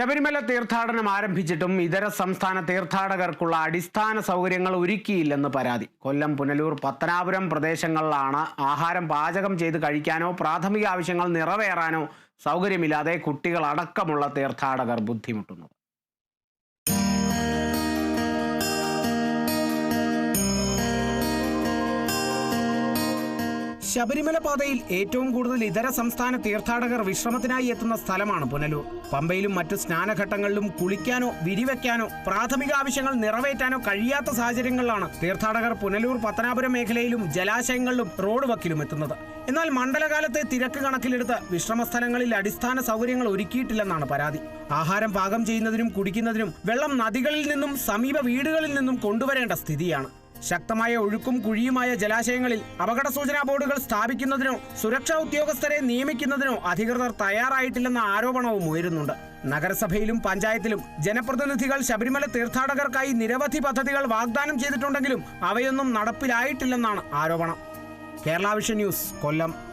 ശബരിമല തീർത്ഥാടനം ആരംഭിച്ചിട്ടും ഇതര സംസ്ഥാന തീർത്ഥാടകർക്കുള്ള അടിസ്ഥാന സൗകര്യങ്ങൾ ഒരുക്കിയില്ലെന്ന് പരാതി. കൊല്ലം പുനലൂർ പത്തനാപുരം പ്രദേശങ്ങളിലാണ് ആഹാരം പാചകം ചെയ്ത് കഴിക്കാനോ പ്രാഥമിക ആവശ്യങ്ങൾ നിറവേറാനോ സൗകര്യമില്ലാതെ കുട്ടികളടക്കമുള്ള തീർത്ഥാടകർ ബുദ്ധിമുട്ടുന്നത്. ശബരിമല പാതയിൽ ഏറ്റവും കൂടുതൽ ഇതര സംസ്ഥാന തീർത്ഥാടകർ വിശ്രമത്തിനായി എത്തുന്ന സ്ഥലമാണ് പുനലൂർ. പമ്പയിലും മറ്റു സ്നാനഘട്ടങ്ങളിലും കുളിക്കാനോ വിരിവെക്കാനോ പ്രാഥമിക ആവശ്യങ്ങൾ നിറവേറ്റാനോ കഴിയാത്ത സാഹചര്യങ്ങളിലാണ് തീർത്ഥാടകർ പുനലൂർ പത്തനാപുരം മേഖലയിലും ജലാശയങ്ങളിലും റോഡ് വക്കിലും എത്തുന്നത്. എന്നാൽ മണ്ഡലകാലത്തെ തിരക്ക് കണക്കിലെടുത്ത് വിശ്രമ സ്ഥലങ്ങളിൽ അടിസ്ഥാന സൗകര്യങ്ങൾ ഒരുക്കിയിട്ടില്ലെന്നാണ് പരാതി. ആഹാരം പാകം ചെയ്യുന്നതിനും കുടിക്കുന്നതിനും വെള്ളം നദികളിൽ നിന്നും സമീപ വീടുകളിൽ നിന്നും കൊണ്ടുവരേണ്ട സ്ഥിതിയാണ്. ശക്തമായ ഒഴുക്കും കുഴിയുമായ ജലാശയങ്ങളിൽ അപകട സൂചനാ ബോർഡുകൾ സ്ഥാപിക്കുന്നതിനോ സുരക്ഷാ ഉദ്യോഗസ്ഥരെ നിയമിക്കുന്നതിനോ അധികൃതർ തയ്യാറായിട്ടില്ലെന്ന ആരോപണവും ഉയരുന്നുണ്ട്. നഗരസഭയിലും പഞ്ചായത്തിലും ജനപ്രതിനിധികൾ ശബരിമല തീർത്ഥാടകർക്കായി നിരവധി പദ്ധതികൾ വാഗ്ദാനം ചെയ്തിട്ടുണ്ടെങ്കിലും അവയൊന്നും നടപ്പിലായിട്ടില്ലെന്നാണ് ആരോപണം. Kerala vision news Kollam.